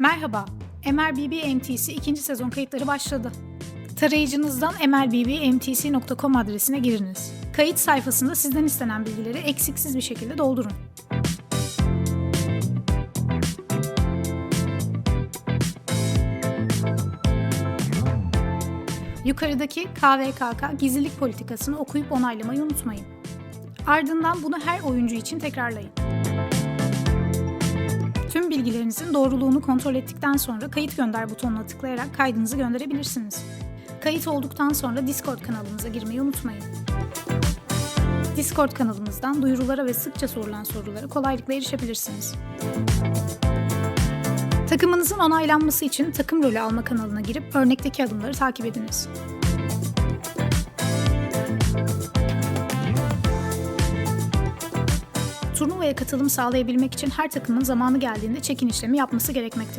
Merhaba, MLBB MTC ikinci sezon kayıtları başladı. Tarayıcınızdan mlbbmtc.com adresine giriniz. Kayıt sayfasında sizden istenen bilgileri eksiksiz bir şekilde doldurun. Yukarıdaki KVKK gizlilik politikasını okuyup onaylamayı unutmayın. Ardından bunu her oyuncu için tekrarlayın. Bilgilerinizin doğruluğunu kontrol ettikten sonra kayıt gönder butonuna tıklayarak kaydınızı gönderebilirsiniz. Kayıt olduktan sonra Discord kanalımıza girmeyi unutmayın. Discord kanalımızdan duyurulara ve sıkça sorulan sorulara kolaylıkla erişebilirsiniz. Takımınızın onaylanması için takım rolü alma kanalına girip örnekteki adımları takip ediniz. Turnuvaya katılım sağlayabilmek için her takımın zamanı geldiğinde check-in işlemi yapması gerekmektedir.